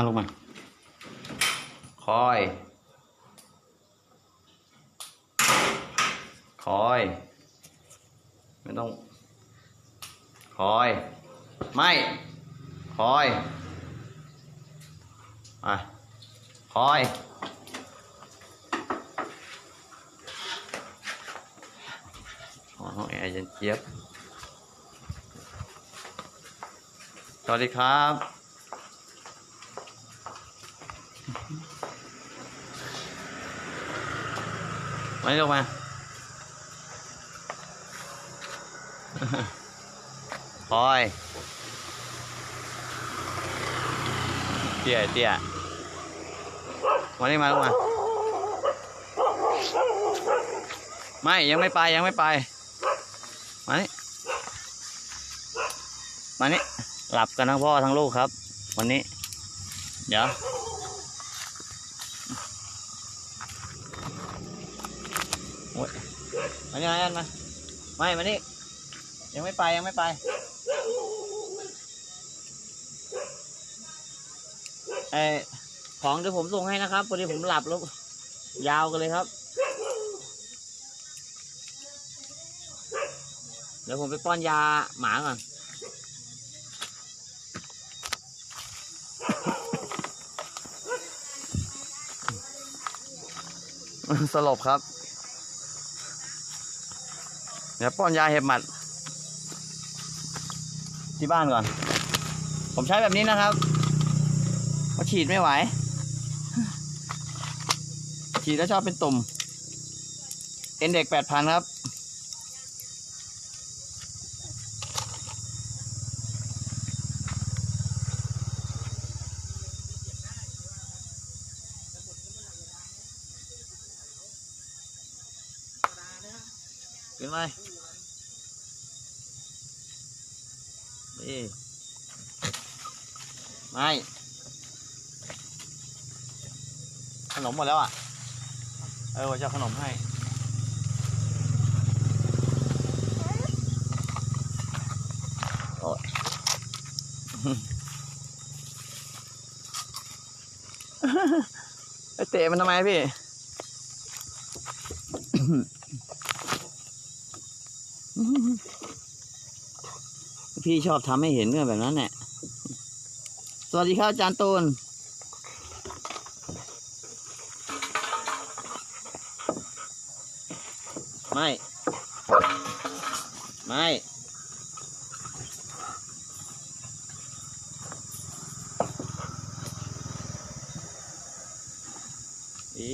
มาลงมาคอย คอย ไม่ต้อง คอย ไม่ คอยมาคอยอ๋อห้องแอร์เย็นเจี๊ยบ สวัสดีครับ มานี่ลงมาคอยเตี้ยเตี้ยมานี่มาลงมาไม่ยังไม่ไปยังไม่ไป มานี่มานี่หลับกันทั้งพ่อทั้งลูกครับ วันนี้ เดี๋ยว โอ๊ย มานมาอันมา ไม่ มานี่ ยังไม่ไปยังไม่ไปเออของเดี๋ยวผมส่งให้นะครับพอดีผมหลับแล้ว ยาวกันเลยครับ เดี๋ยวผมไปป้อนยาหมาก่อนสลบครับ เดี๋ยวป้อนยาเห็บหมัด ที่บ้านก่อน ผมใช้แบบนี้นะครับเพราะฉีดไม่ไหว ฉีดแล้วชอบเป็นตุ่มเอ็นเด็กแปดพันครับขึ้นไป ไม่ขนมหมดแล้วอะ เออว่าจะขนมให้โอ๊ยไปเตะมันทำไมพี่ พี่ชอบทำให้เห็นกันแบบนั้นแหละสวัสดีครับอาจารย์ตูนไม่ ไม่อี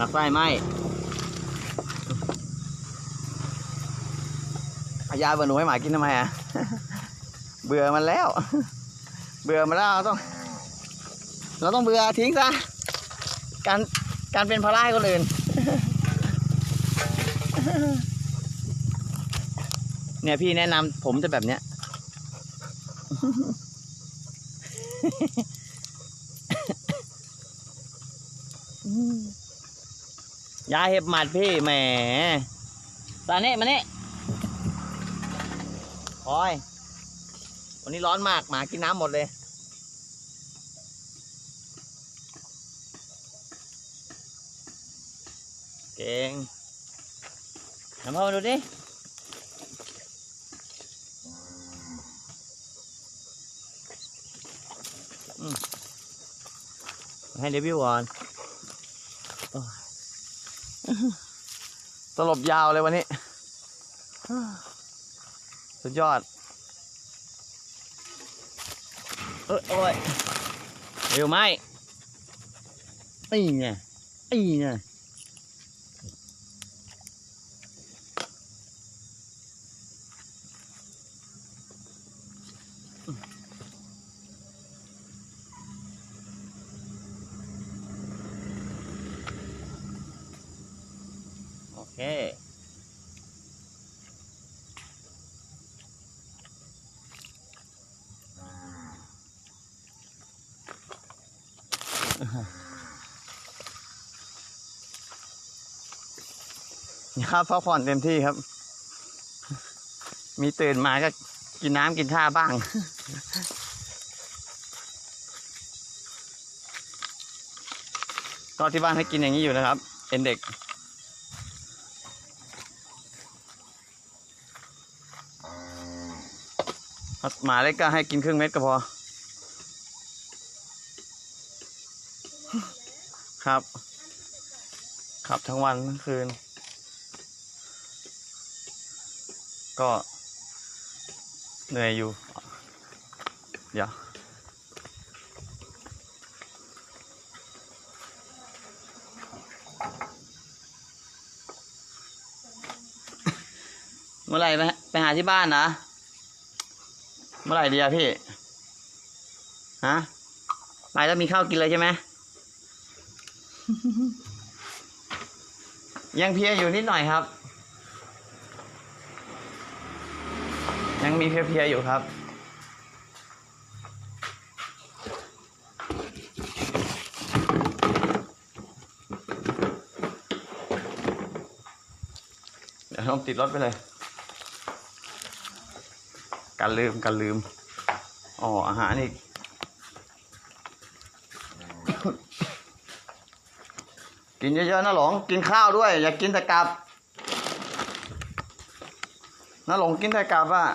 รักไส้ไหมเอา ยาเบื่อหนูให้หมากินทำไมอะ เบื่อมันแล้ว เบื่อมันแล้วเราต้อง เราต้องเบื่อทิ้งซะ การการเป็นภาระให้คนอื่น เนี่ยพี่แนะนำผมจะแบบเนี้ย ยาเห็บหมัดพี่แหมตาเนี้มานี่ คอย วันนี้ร้อนมาก หมากินน้ำหมดเลย เก่งน้ำพ่อมาดูดิให้เดบิวก่อนโอ้ยสลบยาวเลยวันนี้ สุดยอด เอยโอ้ยเร็วไหมนี่ไงนี่ไงโอเค ครับพักผ่อนเต็มที่ครับ มีตื่นมาก็กินน้ำกินท่าบ้าง ก็ที่บ้านให้กินอย่างนี้อยู่นะครับ เอ็นเด็กหมาเล็กก็ให้กินครึ่งเม็ดก็พอ ครับ ขับทั้งวันทั้งคืน ก็เหนื่อยอยู่ เดี๋ยวเมื่อไหร่ไปไปหาที่บ้านนะ เมื่อไหร่ดีอะพี่ ฮะ ไปแล้วมีข้าวกินเลยใช่ไหม ยังเพียอยู่นิดหน่อยครับ ยังมีเพลียๆอยู่ครับเดี๋ยวต้องติดรถไปเลยกันลืมกันลืม อ๋อ อาหารอีก กินเยอะๆนะหลงกินข้าวด้วย อย่ากินแต่กับนะหลงกินแต่กับอะ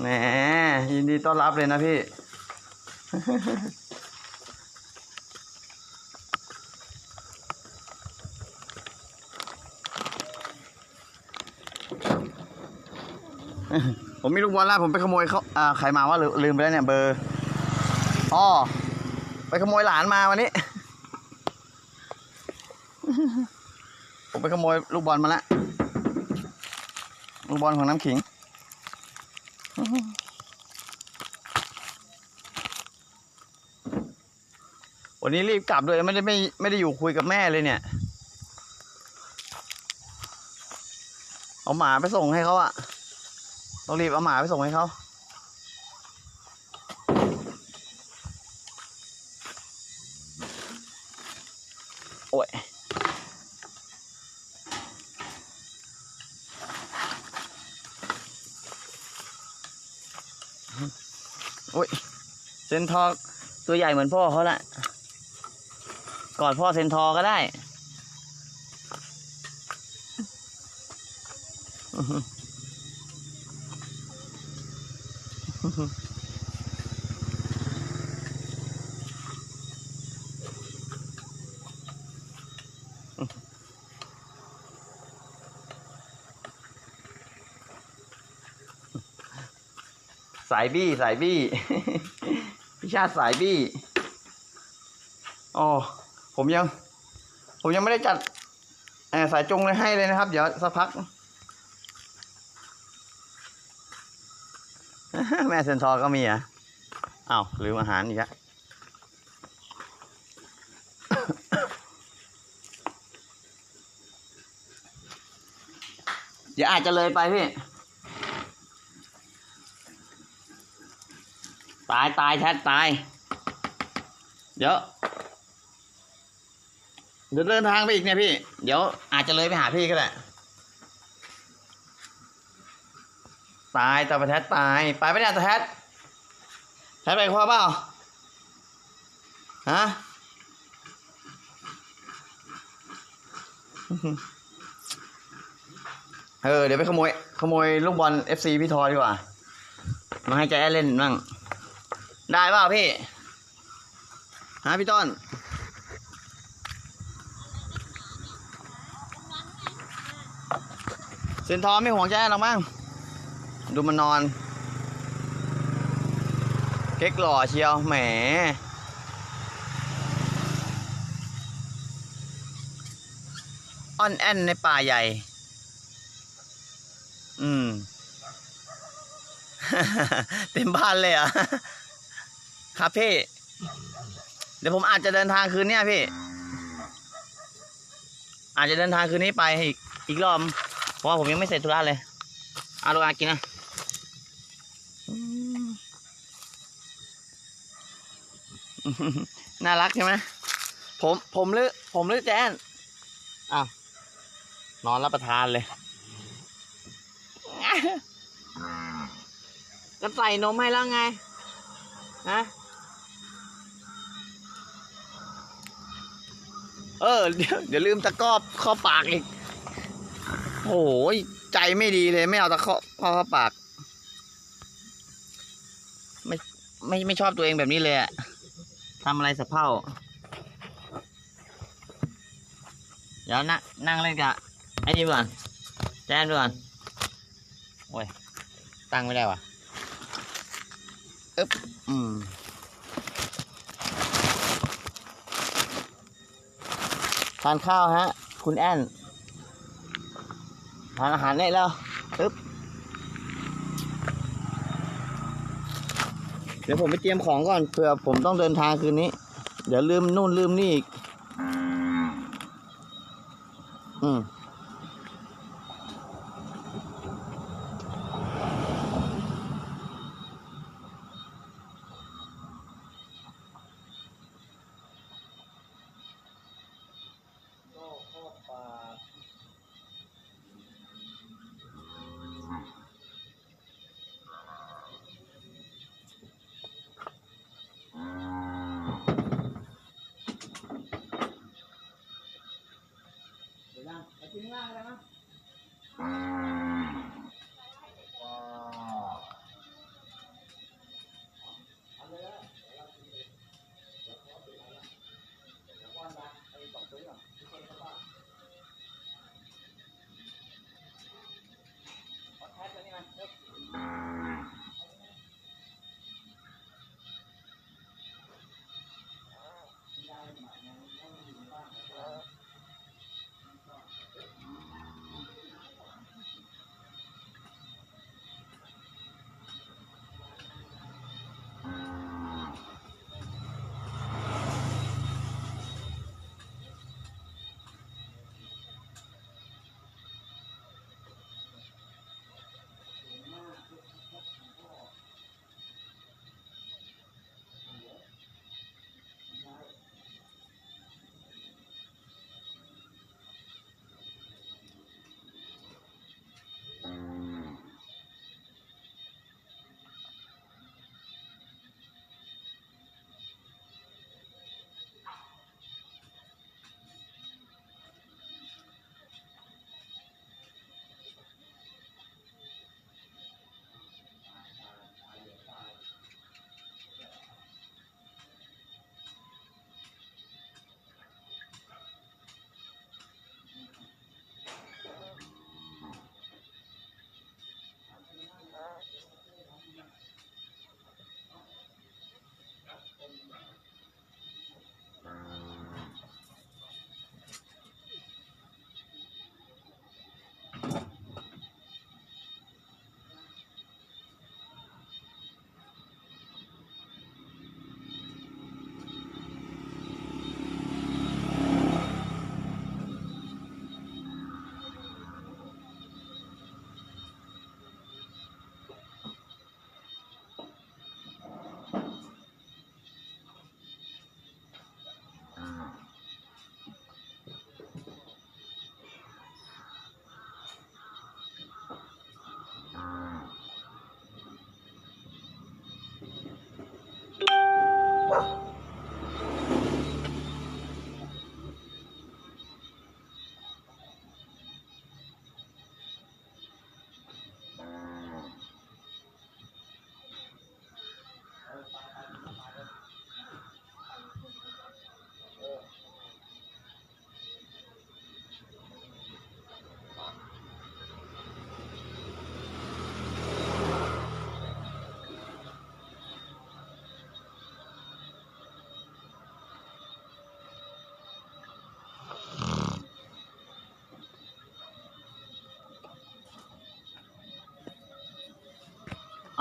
แหมยินดีต้อนรับเลยนะพี่ ผมมีลูกบอลแล้วผมไปขโมยเขาอ่าใครมาว่าลืมลืมไปแล้วเนี่ยเบอร์อ๋อ ไปขโมยหลานมาวันนี้ ผมไปขโมยลูกบอลมาแล้วลูกบอลของน้ำขิง วันนี้รีบกลับเลยไม่ได้ไม่ไม่ได้อยู่คุยกับแม่เลยเนี่ย เอาหมาไปส่งให้เขาอะต้องรีบเอาหมาไปส่งให้เขา โอ้ย โอ้ย เซนทอตัวใหญ่เหมือนพ่อเขาแหละกอดพ่อเซนทอก็ได้ สายบี้ สายบี้ ชาติสายบี้อ๋อผมยัง ผมยังไม่ได้จัดเอ่อสายจงเลยให้เลยนะครับ เดี๋ยวสักพัก แม่เซนทอร์ก็มีอะอ้าวลืมอาหารอีกอะเดี๋ยวอาจจะเลยไปพี่ ตายตายแท้ตาย เดี๋ยวเดี๋ยวเดินทางไปอีกเนี่ยพี่ เดี๋ยวอาจจะเลยไปหาพี่ก็ได้ ตายตาปแทดตาย ไปไม่ได้ตาแทดแทดไปกับพ่อเปล่าฮะเออเดี๋ยวไปขโมย ขโมยลูกบอล FC พี่ทอยดีกว่า มาให้ใจแอเล่นบ้าง ได้เปล่าพี่ฮะพี่ต้นเซนทอร์ไม่ห่วงใจแอนหรอกมั้งดูมันนอน เก๊กหล่อเชียวแหมอ่อนแอนในป่าใหญ่ อืม เต็มบ้านเลยอะ ครับพี่ เดี๋ยวผมอาจจะเดินทางคืนเนี้ยพี่ อาจจะเดินทางคืนนี้ไปอีกอีกรอบเพราะว่าผมยังไม่เสร็จธุระเลยเอาลูกอากินนะน่ารักใช่ไหมผมผมหรือผมหรือแจนอ้าวนอนรับประทานเลย ก็ใส่นมให้แล้วไงฮะ เออเดี๋ยวเดี๋ยวลืมตะกร้อบข้าปากอีกโอ้ยใจไม่ดีเลยไม่เอาตะกร้อบข้าปาก ไม่ไม่ไม่ชอบตัวเองแบบนี้เลยอะทำอะไรสะเพร่าเดี๋ยวนั่งนั่งเล่นกับไอ้นี่ก่อนแจนก่อนโอ้ยตั้งไม่ได้ว่ะอึ๊บอืม ทานข้าวฮะ คุณแอนทานอาหารได้แล้วปึ๊บเดี๋ยวผมไปเตรียมของก่อนเผื่อผมต้องเดินทางคืนนี้ เดี๋ยวลืมนู่นลืมนี่อีก อืม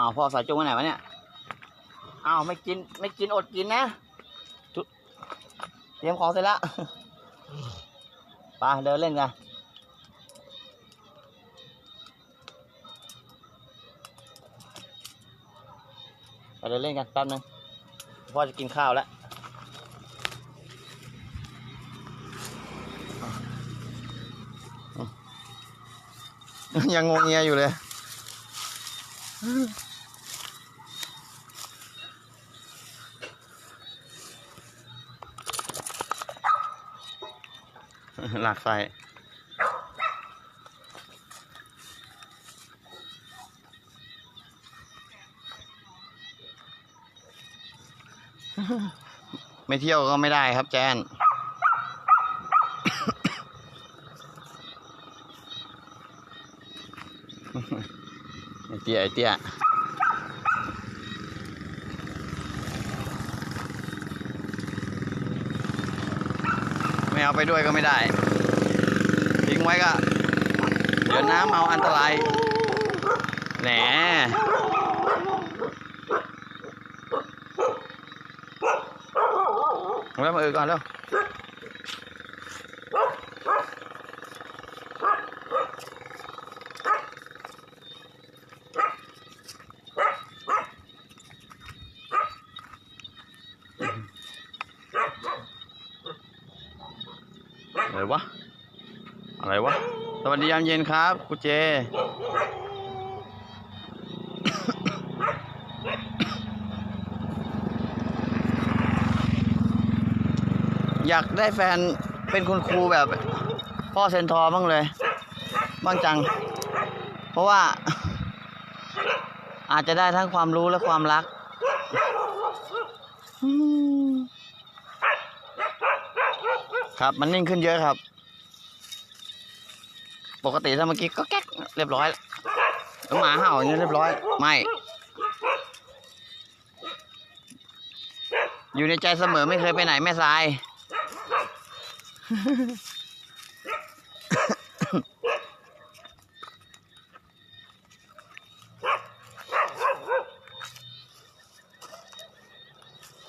อ้าวพ่อสายจุงไปไหนวะเนี่ยอ้าวไม่กินไม่กินอดกินนะเตรียมของเสร็จแล้วไปเดินเล่นกันไปเดินเล่นกันแป๊บนึงพ่อจะกินข้าวแล้วยังงงเงียอยู่เลย หลักใส่ไม่เที่ยวก็ไม่ได้ครับแจนไอเตี้ยไอเตี้ย ไม่เอาไปด้วยก็ไม่ได้ ทิ้งไว้ก็ เดี๋ยวน้ำเอาอันตราย แหนแล้วมาเออก่อนแล้ว อะไรวะ อะไรวะ สวัส ดียามเย็นครับครูเจ อยากได้แฟนเป็นคุณครูแบบ พ่อเซนทอร์บ้างเลย บ้างจัง เพราะว่า อาจจะได้ทั้งความรู้และความรักครับ มันนิ่งขึ้นเยอะครับ ปกติถ้าเมื่อกี้ก็แก๊กเรียบร้อยแล้วหมาเห่าอย่างนี้เรียบร้อย ไม่ อยู่ในใจเสมอไม่เคยไปไหนแม่ทราย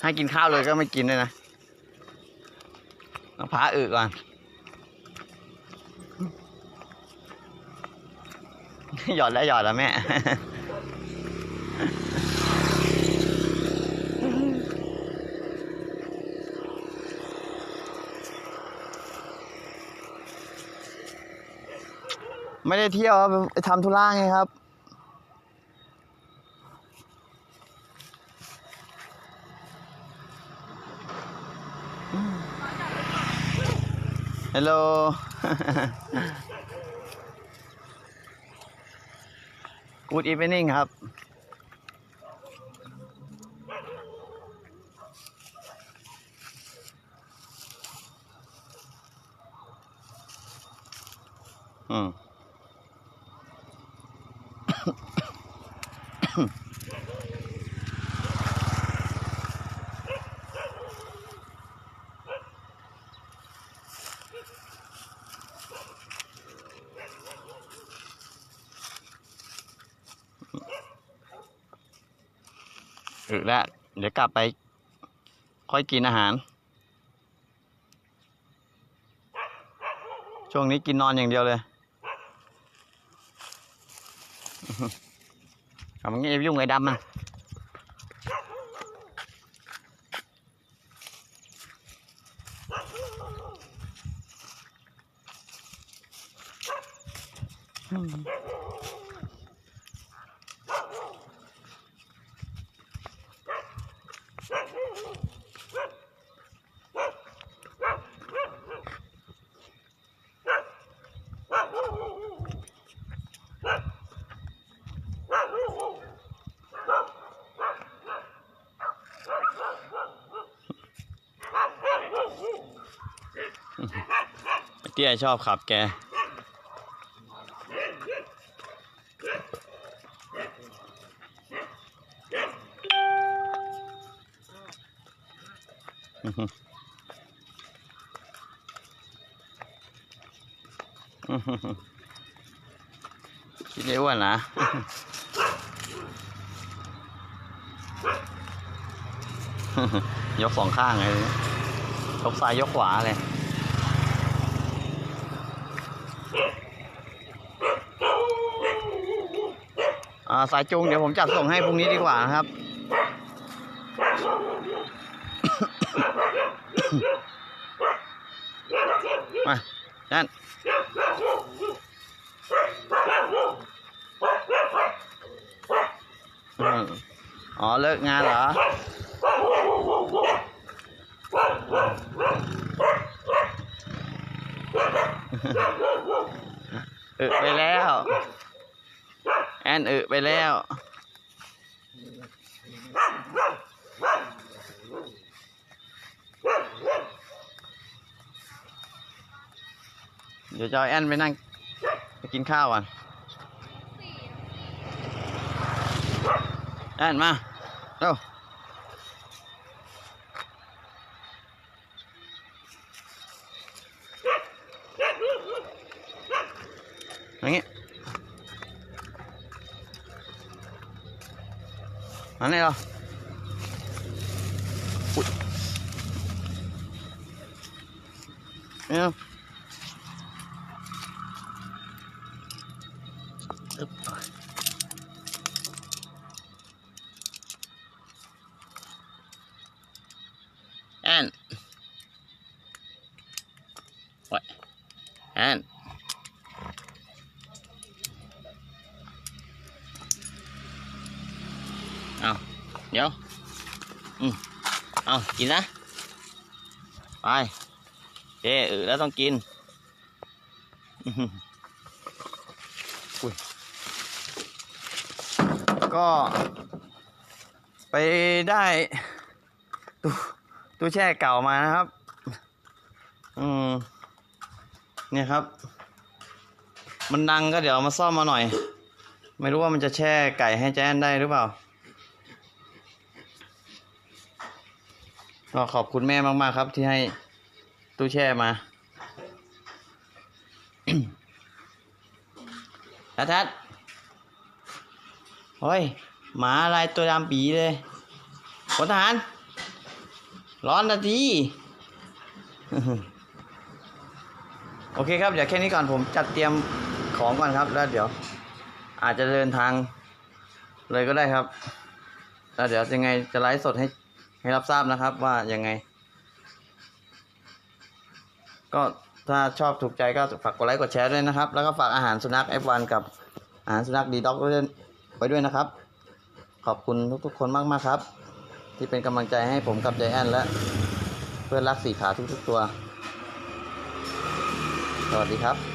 ให้กินข้าวเลยก็ไม่กินเลยนะต้องพาอึก่อน หยอดแล้วหยอดแล้วแม่ไม่ได้เที่ยวครับไปทำธุระไงครับ ฮัลโหล กูดอี v e นิ่งครับ อืม อึแล้ว เดี๋ยว กลับไป ค่อยกินอาหาร ช่วงนี้กินนอนอย่างเดียวเลยทำงี้ไปยุ่งไอ้ดำมันไอ้ เตี้ยชอบขับแก คิดได้อ้วนนะยกสองข้างเลย ยกซ้ายยกขวาเลยาสายจูงเดี๋ยวผมจัดส่งให้พรุ่งนี้ดีกว่านะครับ มานั่นอ๋อ เลิกงานเหรอ อึไปแล้ว แอนอึไปแล้ว เดี๋ยวจอาแอนไปนั่งไปกินข้าวก่อนแอนมา เร็ว อย่างงี้อันนี้เหรออุ๊ยเนี่ยอึ๊บแอนโอ้ยแอน เอาเดี๋ยวอืมเอากินนะ ไปเจ๊เออแล้วต้องกินอือหืออุ้ยก็ ไปได้ตู้ตู้แช่เก่ามานะครับ อืมเนี่ยครับ มันดังก็เดี๋ยวมาซ่อมมาหน่อย ไม่รู้ว่ามันจะแช่ไก่ให้แจ้นได้หรือเปล่า ก็ขอบคุณแม่มาก ๆ ครับ ที่ให้ตู้แช่มาทัดทัดเฮ้ย หมาอะไรตัวดำปีเลยพลทหาร ร้อนนาทีโอเคครับ เดี๋ยวแค่นี้ก่อนผมจัดเตรียมของก่อนครับ แล้วเดี๋ยว อาจจะเดินทางเลยก็ได้ครับ แล้วเดี๋ยวยังไงจะไลฟ์สดให้ ให้รับทราบนะครับว่ายังไง ก็ถ้าชอบถูกใจก็ฝากกดไลค์กดแชร์ด้วยนะครับ แล้วก็ฝากอาหารสุนัข F1 กับอาหารสุนัขดีด็อกไว้ด้วยนะครับ ขอบคุณทุกๆคนมากๆครับ ที่เป็นกำลังใจให้ผมกับใจแอนและเพื่อนรักสี่ขาทุกๆตัว สวัสดีครับ